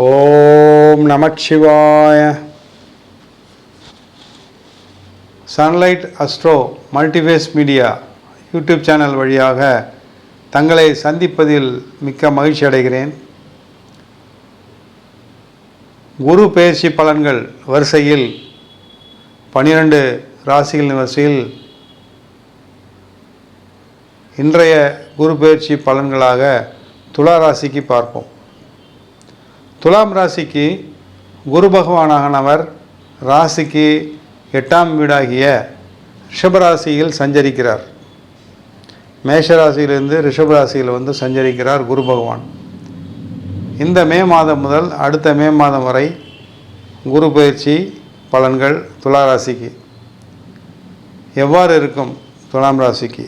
ஓம் நமச்சிவாய sunlight astro multiways media YouTube channel வழியாக தங்களை சந்திப்பதில் மிக்க மகிழ்ச்சி அடைகிறேன். குரு பயிற்சி பலன்கள் வரிசையில் பனிரெண்டு ராசிகளின் வரிசையில் இன்றைய குரு பயிற்சி பலன்களாக துலா ராசிக்கு பார்ப்போம். துலாம் ராசிக்கு குரு பகவானாகனவர் ராசிக்கு எட்டாம் வீடாகிய ரிஷபராசியில் சஞ்சரிக்கிறார். மேஷராசியிலிருந்து ரிஷபராசியில் வந்து சஞ்சரிக்கிறார் குரு பகவான். இந்த மே மாதம் முதல் அடுத்த மே மாதம் வரை குரு பயிற்சி பலன்கள் துலா ராசிக்கு. எவ்வாறு இருக்கும் துலாம் ராசிக்கு?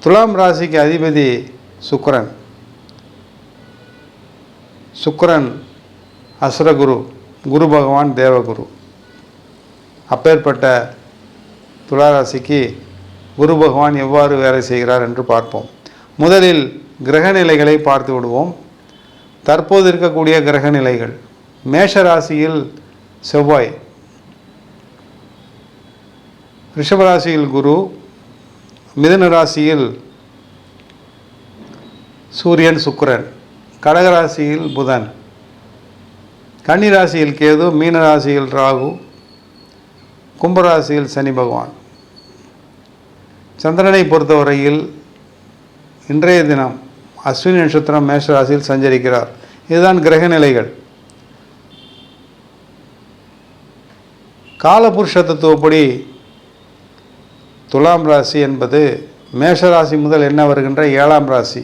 துலாம் ராசிக்கு அதிபதி சுக்கரன். சுக்கரன் அசுரகுரு குரு பகவான் தேவகுரு. அப்பேற்பட்ட துளாராசிக்கு குரு பகவான் எவ்வாறு வேலை செய்கிறார் என்று பார்ப்போம். முதலில் கிரகநிலைகளை பார்த்து விடுவோம். தற்போது இருக்கக்கூடிய கிரகநிலைகள். மேஷ ராசியில் செவ்வாய். ரிஷபராசியில் குரு. மிதுன ராசியில் சூரியன் சுக்கிரன். கடகராசியில் புதன். கன்னிராசியில் கேது மீனராசியில் ராகு கும்பராசியில் சனி பகவான். சந்திரனை பொறுத்தவரையில் இன்றைய தினம் அஸ்வினி நட்சத்திரம் மேஷராசியில் சஞ்சரிக்கிறார். இதுதான் கிரக நிலைகள். காலபுருஷ தத்துவப்படி துலாம் ராசி என்பது மேஷராசி முதல் என்ன வருகின்ற ஏழாம் ராசி.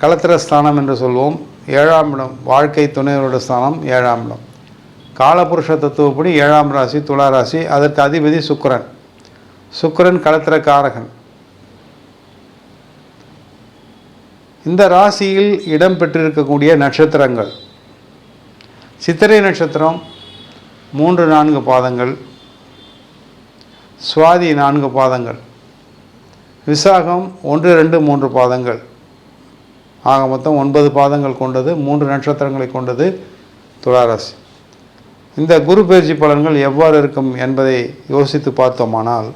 களத்திர ஸ்தானம் என்று சொல்வோம். ஏழாம் இடம் வாழ்க்கை துணைவரோட ஸ்தானம் ஏழாம் இடம். காலபுருஷ தத்துவப்படி ஏழாம் ராசி துலா ராசி அதற்கு அதிபதி சுக்கிரன். சுக்கிரன் களத்திர காரகன். இந்த ராசியில் இடம் பெற்றிருக்கக்கூடிய நட்சத்திரங்கள். சித்திரை நட்சத்திரம் மூன்று நான்கு பாதங்கள். சுவாதி நான்கு பாதங்கள். விசாகம் ஒன்று ரெண்டு மூன்று பாதங்கள். ஆக மொத்தம் ஒன்பது பாதங்கள் கொண்டது மூன்று நட்சத்திரங்களை கொண்டது துளாராசி. இந்த குரு பயிற்சி பலன்கள் எவ்வாறு இருக்கும் என்பதை யோசித்து பார்த்தோமானால்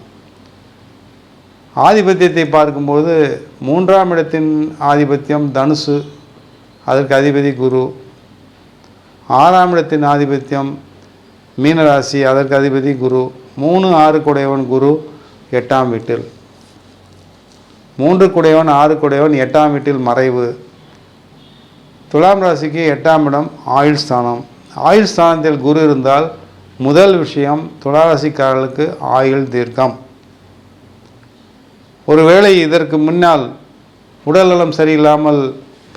ஆதிபத்தியத்தை பார்க்கும்போது மூன்றாம் இடத்தின் ஆதிபத்தியம் தனுசு அதற்கு அதிபதி குரு. ஆறாம் இடத்தின் ஆதிபத்தியம் மீனராசி அதற்கு அதிபதி குரு. மூணு ஆறு குடையவன் குரு எட்டாம் வீட்டில். மூன்று குடையவன் ஆறு குடையவன் எட்டாம் வீட்டில் மறைவு. துலாம் ராசிக்கு எட்டாம் இடம் ஆயுள் ஸ்தானம். ஆயுள் ஸ்தானத்தில் குரு இருந்தால் முதல் விஷயம் துளாராசிக்காரர்களுக்கு ஆயுள் தீர்க்கம். ஒருவேளை இதற்கு முன்னால் உடல்நலம் சரியில்லாமல்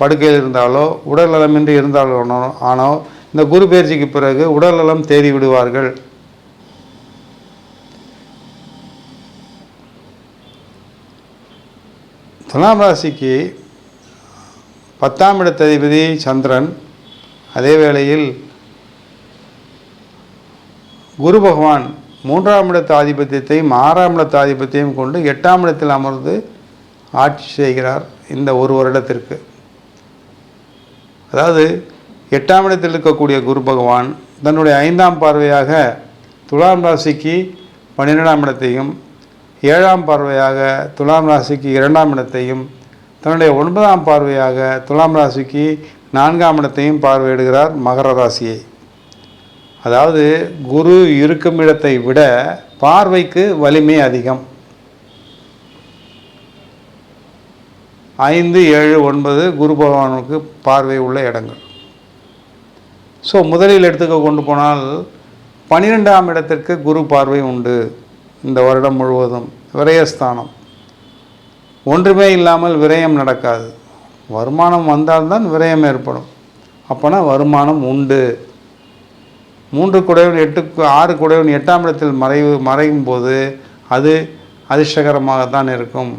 படுக்கையில் இருந்தாலோ உடல்நலமின்றி இருந்தாலோ ஆனோ இந்த குரு பயிற்சிக்கு பிறகு உடல்நலம் தேறி விடுவார்கள் துலாம் ராசிக்கு பத்தாம் இடத்ததிபதி சந்திரன். அதே வேளையில் குரு பகவான் மூன்றாம் இடத்து ஆதிபத்தியத்தையும் ஆறாம் இடத்து ஆதிபத்தியம் கொண்டு எட்டாம் இடத்தில் அமர்ந்து ஆட்சி செய்கிறார் இந்த ஒரு வருடத்திற்கு. அதாவது எட்டாம் இடத்தில் இருக்கக்கூடிய குரு பகவான் தன்னுடைய ஐந்தாம் பார்வையாக துலாம் ராசிக்கு பன்னிரெண்டாம் இடத்தையும் ஏழாம் பார்வையாக துலாம் ராசிக்கு இரண்டாம் இடத்தையும் தன்னுடைய ஒன்பதாம் பார்வையாக துலாம் ராசிக்கு நான்காம் இடத்தையும் பார்வையிடுகிறார் மகர ராசியை. அதாவது குரு இருக்கும் இடத்தை விட பார்வைக்கு வலிமை அதிகம். ஐந்து ஏழு ஒன்பது குரு பகவானுக்கு பார்வை உள்ள இடங்கள். ஸோ முதலில் எடுத்துக்க கொண்டு போனால் பன்னிரெண்டாம் இடத்திற்கு குரு பார்வை உண்டு. இந்த வருடம் முழுவதும் விரயஸ்தானம். ஒன்றுமே இல்லாமல் விரயம் நடக்காது. வருமானம் வந்தால்தான் விரயம் ஏற்படும். அப்போனா வருமானம் உண்டு. மூன்று குடைவன் எட்டு ஆறு குடைவன் எட்டாம் இடத்தில் மறைவு மறையும் போது அது அதிர்ஷ்டகரமாகத்தான் இருக்கும்.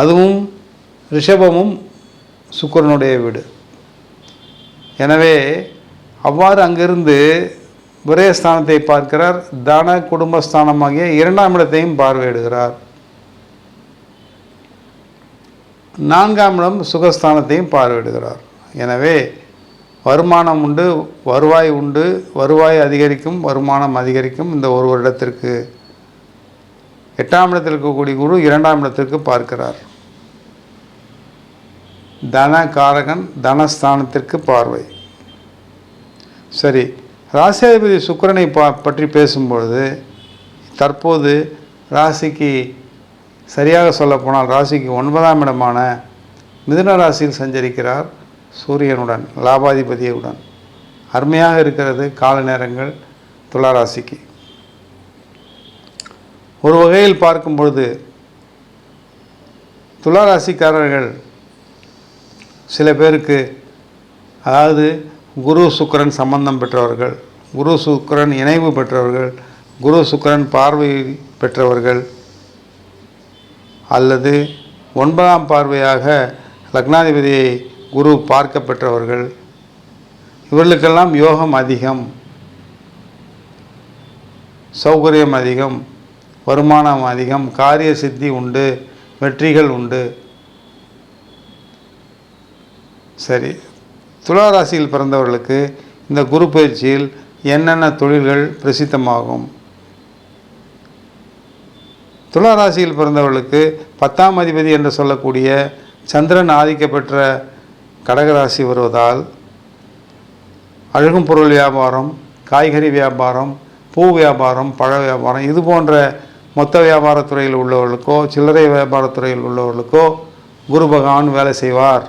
அதுவும் ரிஷபமும் சுக்கிரனுடைய வீடு. எனவே அவ்வாறு அங்கிருந்து விரயஸ்தானத்தை பார்க்கிறார். தன குடும்பஸ்தானமாகிய இரண்டாம் இடத்தையும் பார்வையிடுகிறார். நான்காம் இடம் சுகஸ்தானத்தையும் பார்வையிடுகிறார். எனவே வருமானம் உண்டு வருவாய் உண்டு. வருவாய் அதிகரிக்கும் வருமானம் அதிகரிக்கும் இந்த ஒரு வருடத்திற்கு. எட்டாம் இடத்தில் இருக்கக்கூடிய குரு இரண்டாம் இடத்திற்கு பார்க்கிறார். தன காரகன் தனஸ்தானத்திற்கு பார்வை. சரி ராசியாதிபதி சுக்கிரனை பா பற்றி பேசும்பொழுது தற்போது ராசிக்கு சரியாக சொல்லப்போனால் ராசிக்கு ஒன்பதாம் இடமான மிதுன ராசியில் சஞ்சரிக்கிறார் சூரியனுடன் லாபாதிபதியுடன். அருமையாக இருக்கிறது கால நேரங்கள் துளாராசிக்கு ஒரு வகையில் பார்க்கும் பொழுது துலா ராசிக்காரர்கள் சில பேருக்கு அதாவது குரு சுக்கரன் சம்பந்தம் பெற்றவர்கள் குரு சுக்கரன் இணைவு பெற்றவர்கள் குரு சுக்கரன் பார்வை பெற்றவர்கள் அல்லது ஒன்பதாம் பார்வையாக லக்னாதிபதியை குரு பார்க்க பெற்றவர்கள். இவர்களுக்கெல்லாம் யோகம் அதிகம் சௌகரியம் அதிகம் வருமானம் அதிகம் காரிய சித்தி உண்டு வெற்றிகள் உண்டு. சரி துளாராசியில் பிறந்தவர்களுக்கு இந்த குரு பயிற்சியில் என்னென்ன தொழில்கள் பிரசித்தமாகும்? துளாராசியில் பிறந்தவர்களுக்கு பத்தாம் அதிபதி என்று சொல்லக்கூடிய சந்திரன் ஆதிக்க பெற்ற கடகராசி வருவதால் அழகும் பொருள் வியாபாரம் காய்கறி வியாபாரம் பூ வியாபாரம் பழ வியாபாரம் இது போன்ற மொத்த வியாபாரத்துறையில் உள்ளவர்களுக்கோ சில்லறை வியாபாரத்துறையில் உள்ளவர்களுக்கோ குரு பகவான் வேலை செய்வார்.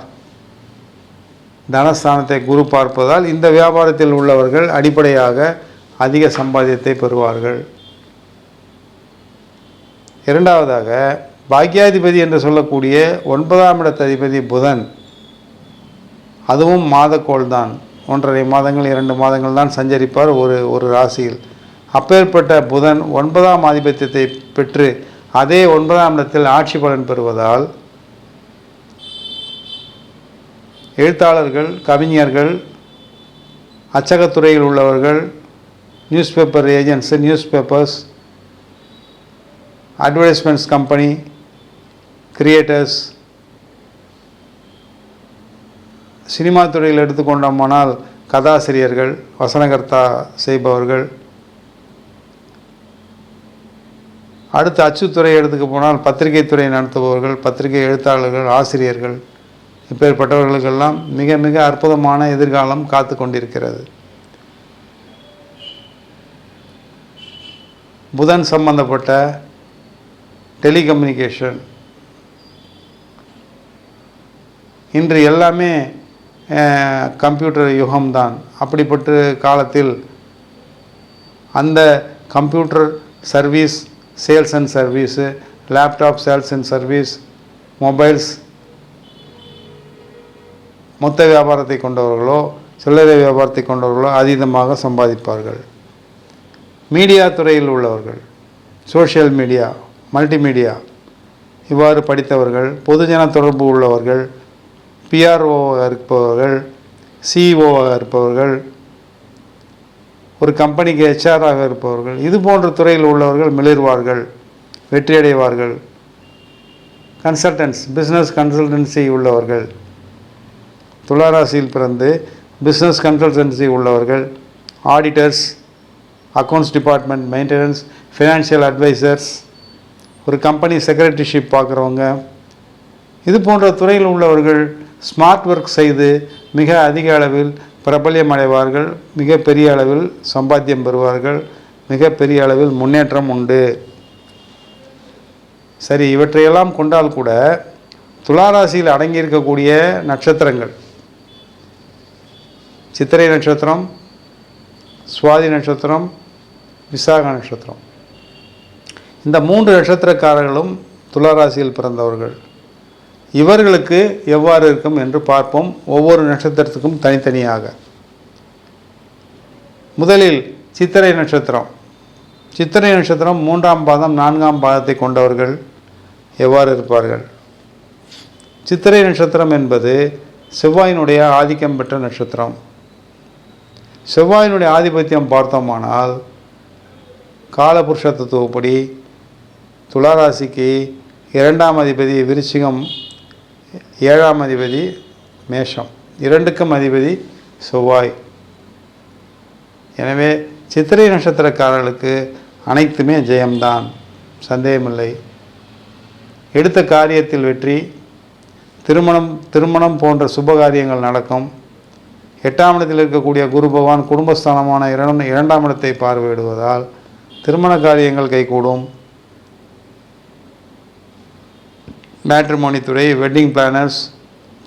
தனஸ்தானத்தை குரு பார்ப்பதால் இந்த வியாபாரத்தில் உள்ளவர்கள் அடிப்படையாக அதிக சம்பாத்தியத்தை பெறுவார்கள். இரண்டாவதாக பாக்கியாதிபதி என்று சொல்லக்கூடிய ஒன்பதாம் இடத்ததிபதி புதன் அதுவும் மாதக்கோள் தான். ஒன்றரை மாதங்கள் இரண்டு மாதங்கள் தான் சஞ்சரிப்பார் ஒரு ஒரு ராசியில். அப்பேற்பட்ட புதன் ஒன்பதாம் ஆதிபத்தியத்தை பெற்று அதே ஒன்பதாம் இடத்தில் ஆட்சி பலன் பெறுவதால் எழுத்தாளர்கள் கவிஞர்கள் அச்சகத்துறையில் உள்ளவர்கள் news paper agents news papers advertisements company creators cinema துறையில் எடுத்துக்கொண்டோமானால் கதாசிரியர்கள் வசனகர்த்தா செய்பவர்கள். அடுத்து அச்சுத்துறை எடுத்துக்க போனால் பத்திரிகை துறை நடத்துபவர்கள் பத்திரிகை எழுத்தாளர்கள் ஆசிரியர்கள். இப்பேற்பட்டவர்களுக்கெல்லாம் மிக மிக அற்புதமான எதிர்காலம் காத்து கொண்டிருக்கிறது. புதன் சம்பந்தப்பட்ட டெலிகம்யூனிகேஷன். இன்று எல்லாமே கம்ப்யூட்டர் யுகம்தான். அப்படிப்பட்ட காலத்தில் அந்த computer service sales and service laptop sales and service mobiles மொத்த வியாபாரத்தை கொண்டவர்களோ சில்லறை வியாபாரத்தை கொண்டவர்களோ அதீதமாக சம்பாதிப்பார்கள். மீடியா துறையில் உள்ளவர்கள் சோஷியல் மீடியா மல்டிமீடியா இவ்வாறு படித்தவர்கள் பொதுஜன தொடர்பு உள்ளவர்கள் பிஆர்ஓவாக இருப்பவர்கள் சிஇஓவாக இருப்பவர்கள் ஒரு கம்பெனிக்கு ஹெச்ஆராக இருப்பவர்கள் இது போன்ற துறையில் உள்ளவர்கள் மிளிர்வார்கள் வெற்றியடைவார்கள். கன்சல்டன்ஸ் பிஸ்னஸ் கன்சல்டன்சி உள்ளவர்கள். துளாராசியில் பிறந்து பிஸ்னஸ் கன்சல்டன்சி உள்ளவர்கள் auditors accounts department maintenance financial advisors ஒரு கம்பெனி செக்ரட்டரிஷிப் பார்க்குறவங்க இது போன்ற துறையில் உள்ளவர்கள் ஸ்மார்ட் ஒர்க் செய்து மிக அதிக அளவில் பிரபல்யம் அடைவார்கள் மிக பெரிய அளவில் சம்பாத்தியம் பெறுவார்கள் மிக பெரிய அளவில் முன்னேற்றம் உண்டு. சரி இவற்றையெல்லாம் கொண்டால் கூட துளாராசியில் அடங்கியிருக்கக்கூடிய நட்சத்திரங்கள் சித்திரை நட்சத்திரம் சுவாதி நட்சத்திரம் விசாக நட்சத்திரம். இந்த மூன்று நட்சத்திரக்காரர்களும் துளாராசியில் பிறந்தவர்கள். இவர்களுக்கு எவ்வாறு இருக்கும் என்று பார்ப்போம். ஒவ்வொரு நட்சத்திரத்துக்கும் தனித்தனியாக. முதலில் சித்திரை நட்சத்திரம். சித்திரை நட்சத்திரம் மூன்றாம் பாதம் நான்காம் பாதத்தை கொண்டவர்கள் எவ்வாறு இருப்பார்கள்? சித்திரை நட்சத்திரம் என்பது செவ்வாயினுடைய ஆதிக்கம் பெற்ற நட்சத்திரம். செவ்வாயினுடைய ஆதிபத்தியம் பார்த்தோமானால் காலபுருஷ தத்துவப்படி துளாராசிக்கு இரண்டாம் அதிபதி விருச்சிகம் ஏழாம் அதிபதி மேஷம். இரண்டுக்கும் அதிபதி செவ்வாய். எனவே சித்திரை நட்சத்திரக்காரர்களுக்கு அனைத்துமே ஜெயம்தான். சந்தேகமில்லை. எடுத்த காரியத்தில் வெற்றி திருமணம் திருமணம் போன்ற சுபகாரியங்கள் நடக்கும். எட்டாம் இடத்தில் இருக்கக்கூடிய குரு பகவான் குடும்பஸ்தானமான இரண்டு இரண்டாம் இடத்தை பார்வையிடுவதால் திருமண காரியங்கள் கைகூடும். மேட்ரிமோனி துறை வெட்டிங் பிளானர்ஸ்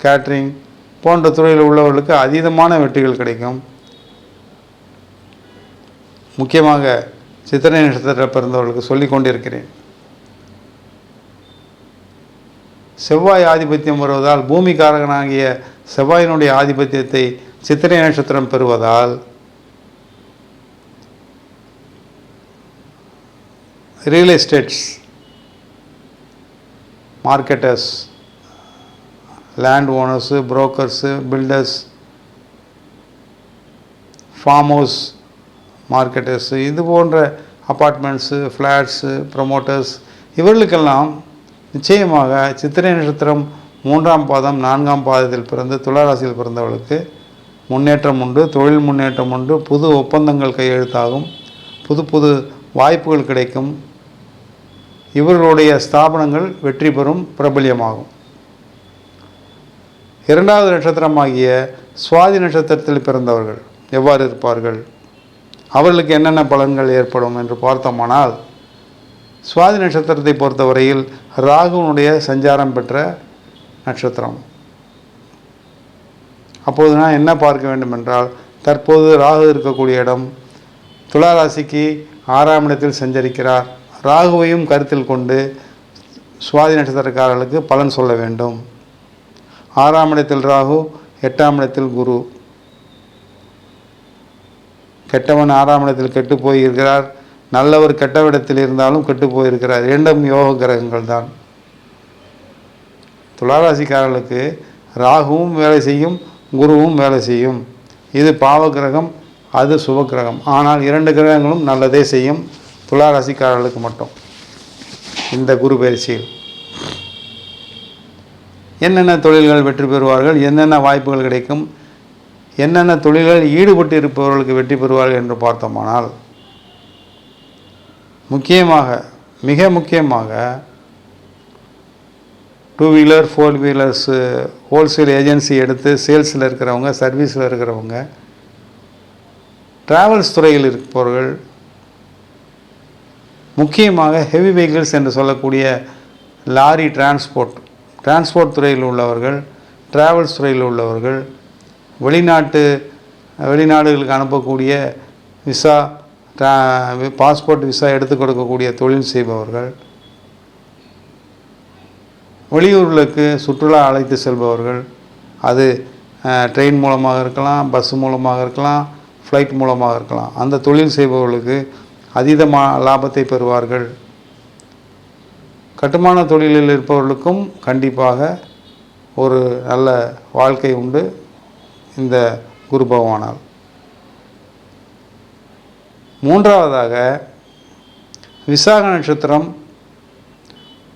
கேட்ரிங் போன்ற துறையில் உள்ளவர்களுக்கு அதீதமான வெற்றிகள் கிடைக்கும். முக்கியமாக சித்திரை நட்சத்திர பிறந்தவர்களுக்கு சொல்லிக் கொண்டிருக்கிறேன். செவ்வாய் ஆதிபத்தியம் வருவதால் பூமிக்காரகனாகிய செவ்வாயினுடைய ஆதிபத்தியத்தை சித்திரை நட்சத்திரம் பெறுவதால் real estates marketers land owners brokers builders farm house marketers இது போன்ற அப்பார்ட்மெண்ட்ஸு ஃப்ளாட்ஸு ப்ரொமோட்டர்ஸ் இவர்களுக்கெல்லாம் நிச்சயமாக சித்திரை நட்சத்திரம் மூன்றாம் பாதம் நான்காம் பாதத்தில் பிறந்து துளாராசியில் பிறந்தவர்களுக்கு முன்னேற்றம் உண்டு தொழில் முன்னேற்றம் உண்டு புது ஒப்பந்தங்கள் கையெழுத்தாகும் புது புது வாய்ப்புகள் கிடைக்கும். இவர்களுடைய ஸ்தாபனங்கள் வெற்றி பெறும் பிரபல்யமாகும். இரண்டாவது நட்சத்திரமாகிய சுவாதி நட்சத்திரத்தில் பிறந்தவர்கள் எவ்வாறு இருப்பார்கள்? அவர்களுக்கு என்னென்ன பலன்கள் ஏற்படும் என்று பார்த்தோமானால் சுவாதி நட்சத்திரத்தை பொறுத்தவரையில் ராகுனுடைய சஞ்சாரம் பெற்ற நட்சத்திரம். அப்போது நான் என்ன பார்க்க வேண்டும் என்றால் தற்போது ராகு இருக்கக்கூடிய இடம் துளாராசிக்கு ஆறாம் இடத்தில் சஞ்சரிக்கிறார். ராகுவையும் கருத்தில் கொண்டு சுவாதி நட்சத்திரக்காரர்களுக்கு பலன் சொல்ல வேண்டும். ஆறாம் இடத்தில் ராகு எட்டாம் இடத்தில் குரு. கெட்டவன் ஆறாம் இடத்தில் கெட்டு போயிருக்கிறார். நல்லவர் கெட்டவிடத்தில் இருந்தாலும் கெட்டு போயிருக்கிறார். இரண்டும் யோக கிரகங்கள் தான். துளாராசிக்காரர்களுக்கு ராகுவும் வேலை செய்யும் குருவும் வேலை செய்யும். இது பாவ கிரகம் அது சுபகிரகம் ஆனால் இரண்டு கிரகங்களும் நல்லதே செய்யும் துளாராசிக்காரர்களுக்கு மட்டும். இந்த குரு பயிற்சியில். என்னென்ன தொழில்கள் வெற்றி பெறுவார்கள் என்னென்ன வாய்ப்புகள் கிடைக்கும் என்னென்ன தொழில்கள் ஈடுபட்டு இருப்பவர்களுக்கு வெற்றி பெறுவார்கள் என்று பார்த்தோமானால் முக்கியமாக மிக முக்கியமாக two wheeler four wheelers wholesale agency எடுத்து சேல்ஸில் இருக்கிறவங்க சர்வீஸில் இருக்கிறவங்க ட்ராவல்ஸ் துறையில் இருப்பவர்கள் முக்கியமாக ஹெவி வெஹிக்கிள்ஸ் என்று சொல்லக்கூடிய லாரி டிரான்ஸ்போர்ட் டிரான்ஸ்போர்ட் துறையில் உள்ளவர்கள் ட்ராவல்ஸ் துறையில் உள்ளவர்கள் வெளிநாட்டு வெளிநாடுகளுக்கு அனுப்பக்கூடிய விசா பாஸ்போர்ட் விசா எடுத்து கொடுக்கக்கூடிய தொழில் செய்பவர்கள் வெளியூர்களுக்கு சுற்றுலா அழைத்து செல்பவர்கள் அது ட்ரெயின் மூலமாக இருக்கலாம் பஸ் மூலமாக இருக்கலாம் ஃப்ளைட் மூலமாக இருக்கலாம். அந்த தொழில் செய்பவர்களுக்கு அதீதமான லாபத்தை பெறுவார்கள். கட்டுமான தொழிலில் இருப்பவர்களுக்கும் கண்டிப்பாக ஒரு நல்ல வாழ்க்கை உண்டு இந்த குரு பகவானால். மூன்றாவதாக விசாக நட்சத்திரம்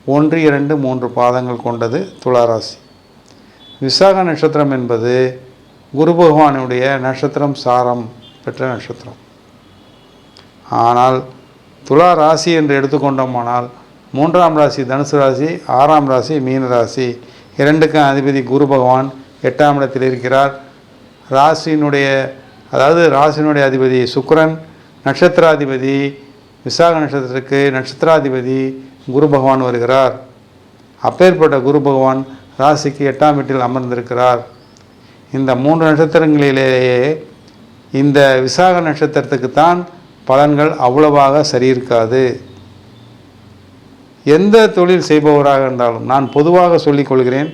ஒன்று இரண்டு மூன்று பாதங்கள் கொண்டது துளாராசி. விசாக நட்சத்திரம் என்பது குரு பகவானுடைய நட்சத்திரம் சாரம் பெற்ற நட்சத்திரம். ஆனால் துலா ராசி என்று எடுத்துக்கொண்டோமானால் மூன்றாம் ராசி தனுசு ராசி ஆறாம் ராசி மீன ராசி இரண்டுக்கும் அதிபதி குரு பகவான் எட்டாம் இடத்தில் இருக்கிறார். ராசியினுடைய அதாவது ராசியினுடைய அதிபதி சுக்கரன் நட்சத்திராதிபதி விசாக நட்சத்திரத்துக்கு நட்சத்திராதிபதி குரு பகவான் வருகிறார். அப்பேற்பட்ட குரு பகவான் ராசிக்கு எட்டாம் வீட்டில் அமர்ந்திருக்கிறார். இந்த மூன்று நட்சத்திரங்களிலேயே இந்த விசாக நட்சத்திரத்துக்கு தான் பலன்கள் அவ்வளவாக சரி இருக்காது எந்த தொழில் செய்பவராக இருந்தாலும் நான் பொதுவாக சொல்லிக் கொள்கிறேன்.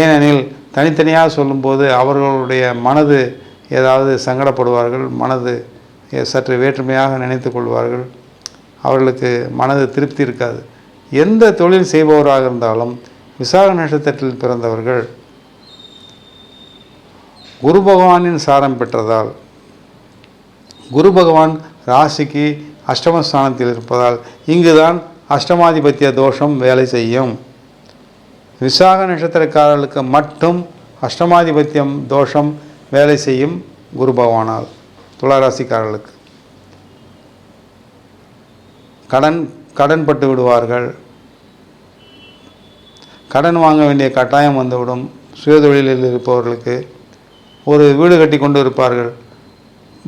ஏனெனில் தனித்தனியாக சொல்லும்போது அவர்களுடைய மனது ஏதாவது சங்கடப்படுவார்கள் மனது சற்று வேற்றுமையாக நினைத்து கொள்வார்கள். அவர்களுக்கு மனது திருப்தி இருக்காது. எந்த தொழில் செய்பவராக இருந்தாலும் விசாக நட்சத்திரத்தில் பிறந்தவர்கள் குரு பகவானின் சாரம் பெற்றதால் குரு பகவான் ராசிக்கு அஷ்டமஸ்தானத்தில் இருப்பதால் இங்குதான் அஷ்டமாதிபத்திய தோஷம் வேலை செய்யும். விசாக நட்சத்திரக்காரர்களுக்கு மட்டும் அஷ்டமாதிபத்தியம் தோஷம் வேலை செய்யும் குரு பகவானால் துளாராசிக்காரர்களுக்கு கடன் கடன் பட்டு விடுவார்கள். கடன் வாங்க வேண்டிய கட்டாயம் வந்துவிடும். சுயதொழிலில் இருப்பவர்களுக்கு ஒரு வீடு கட்டி கொண்டு இருப்பார்கள்.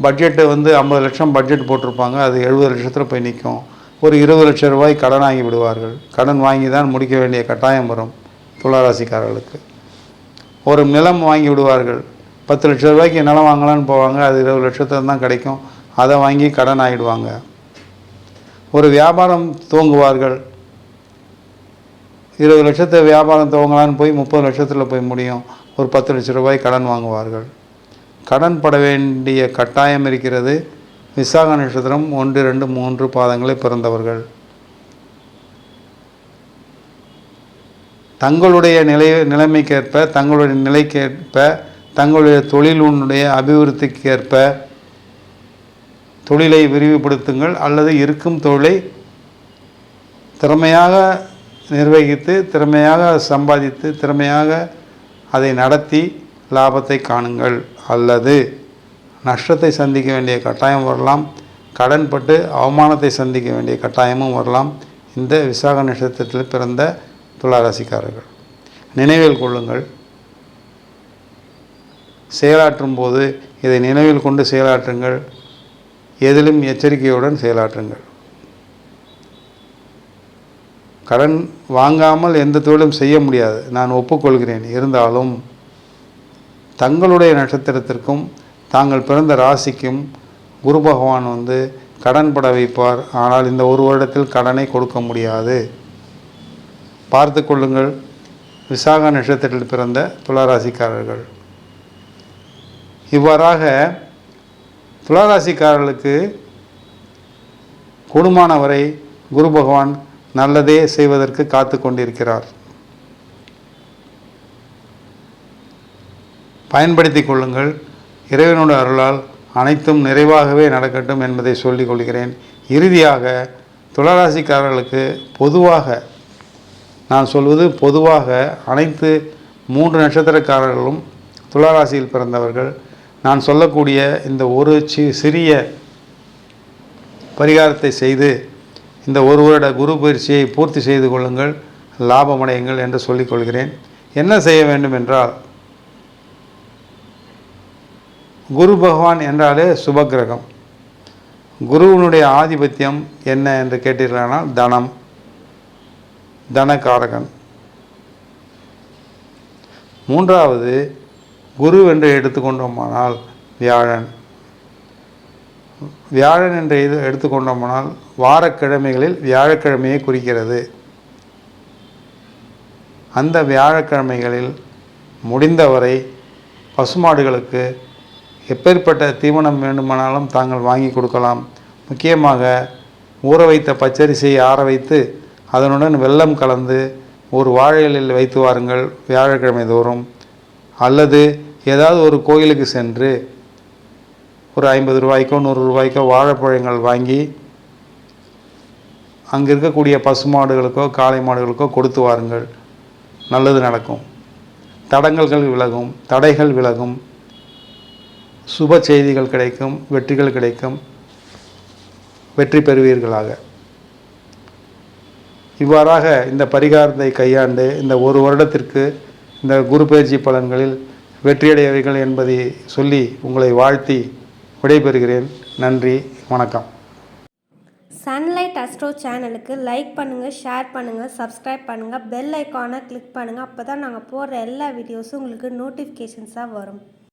பட்ஜெட்டு வந்து ஐம்பது லட்சம் பட்ஜெட் போட்டிருப்பாங்க. அது எழுபது லட்சத்தில் போய் நிற்கும். ஒரு இருபது லட்சம் ரூபாய் கடன் வாங்கி விடுவார்கள். கடன் வாங்கி தான் முடிக்க வேண்டிய கட்டாயம் வரும் துளாராசிக்காரர்களுக்கு. ஒரு நிலம் வாங்கி விடுவார்கள். பத்து லட்ச ரூபாய்க்கு நிலம் வாங்கலான்னு போவாங்க. அது இருபது லட்சத்தில் தான் கிடைக்கும். அதை வாங்கி கடன் ஆகிடுவாங்க ஒரு வியாபாரம் துவங்குவார்கள். இருபது லட்சத்தை வியாபாரம் துவங்கலான்னு போய் முப்பது லட்சத்தில் போய் முடியும். ஒரு பத்து லட்ச ரூபாய் கடன் வாங்குவார்கள். கடன் பட வேண்டிய கட்டாயம் இருக்கிறது. விசாக நட்சத்திரம் ஒன்று ரெண்டு மூன்று பாதங்களை பிறந்தவர்கள். தங்களுடைய நிலை நிலைமைக்கேற்ப தங்களுடைய நிலைக்கேற்ப தங்களுடைய தொழிலுடைய அபிவிருத்திக்கேற்ப தொழிலை விரிவுபடுத்துங்கள் அல்லது இருக்கும் தொழிலை திறமையாக நிர்வகித்து திறமையாக சம்பாதித்து திறமையாக அதை நடத்தி லாபத்தை காணுங்கள். அல்லது நஷ்டத்தை சந்திக்க வேண்டிய கட்டாயம் வரலாம். கடன்பட்டு அவமானத்தை சந்திக்க வேண்டிய கட்டாயமும் வரலாம். இந்த விசாக நட்சத்திரத்தில் பிறந்த துளாராசிக்காரர்கள். நினைவில் கொள்ளுங்கள். செயலாற்றும் போது இதை நினைவில் கொண்டு செயலாற்றுங்கள். எதிலும் எச்சரிக்கையுடன் செயலாற்றுங்கள். கடன் வாங்காமல் எந்த தொழிலும் செய்ய முடியாது. நான் ஒப்புக்கொள்கிறேன். இருந்தாலும் தங்களுடைய நட்சத்திரத்திற்கும் தாங்கள் பிறந்த ராசிக்கும் குரு பகவான் வந்து கடன் பட வைப்பார். ஆனால் இந்த ஒரு வருடத்தில் கடனை கொடுக்க முடியாது. பார்த்து கொள்ளுங்கள். விசாக நட்சத்திரத்தில் பிறந்த துளாராசிக்காரர்கள் இவ்வாறாக துளாராசிக்காரர்களுக்கு கூடுமானவரை குரு பகவான் நல்லதே செய்வதற்கு காத்து கொண்டிருக்கிறார். பயன்படுத்தி கொள்ளுங்கள். இறைவனோட அருளால் அனைத்தும் நிறைவாகவே நடக்கட்டும் என்பதை சொல்லிக் கொள்கிறேன். இறுதியாக துளாராசிக்காரர்களுக்கு பொதுவாக நான் சொல்வது பொதுவாக அனைத்து மூன்று நட்சத்திரக்காரர்களும் துளாராசியில் பிறந்தவர்கள். நான் சொல்லக்கூடிய இந்த ஒரு சி சிறிய பரிகாரத்தை செய்து இந்த ஒரு வருட குரு பயிற்சியை பூர்த்தி செய்து கொள்ளுங்கள் லாபமடையுங்கள் என்று சொல்லிக் கொள்கிறேன். என்ன செய்ய வேண்டும் என்றால் குரு பகவான் என்றாலே சுபக்கிரகம். குருவினுடைய ஆதிபத்தியம் என்ன என்று கேட்டீர்களானால் தனம் தனகாரகன். மூன்றாவது குரு என்று எடுத்துக்கொண்டோமானால் வியாழன். வியாழன் என்று இது எடுத்துக்கொண்டோமானால் வாரக்கிழமைகளில் வியாழக்கிழமையை குறிக்கிறது. அந்த வியாழக்கிழமைகளில் முடிந்தவரை பசுமாடுகளுக்கு எப்பேற்பட்ட தீவனம் வேண்டுமானாலும் தாங்கள் வாங்கி கொடுக்கலாம். முக்கியமாக ஊற வைத்த பச்சரிசியை ஆற வைத்து அதனுடன் வெள்ளம் கலந்து ஒரு வாழையிலில் வைத்து வாருங்கள் வியாழக்கிழமை தோறும். அல்லது ஏதாவது ஒரு கோயிலுக்கு சென்று ஒரு ஐம்பது ரூபாய்க்கோ நூறு ரூபாய்க்கோ வாழைப்பழங்கள் வாங்கி அங்கே இருக்கக்கூடிய பசுமாடுகளுக்கோ காளை மாடுகளுக்கோ கொடுத்து வாருங்கள். நல்லது நடக்கும். தடங்கல்கள் விலகும் தடைகள் விலகும். சுப செய்திகள் கிடைக்கும் வெற்றிகள் கிடைக்கும். வெற்றி பெறுவீர்களாக. இவ்வாறாக இந்த பரிகாரத்தை கையாண்டு இந்த ஒரு வருடத்திற்கு இந்த குரு பயிற்சி பலன்களில் வெற்றியடைவீர்கள் என்பதை சொல்லி உங்களை வாழ்த்தி விடைபெறுகிறேன். நன்றி வணக்கம். சன்லைட் அஸ்ட்ரோ சேனலுக்கு லைக் பண்ணுங்கள் ஷேர் பண்ணுங்கள் சப்ஸ்கிரைப் பண்ணுங்கள் பெல் ஐக்கானை கிளிக் பண்ணுங்கள் அப்போ தான் நாங்கள் போடுற எல்லா வீடியோஸும் உங்களுக்கு நோட்டிஃபிகேஷன்ஸாக வரும்.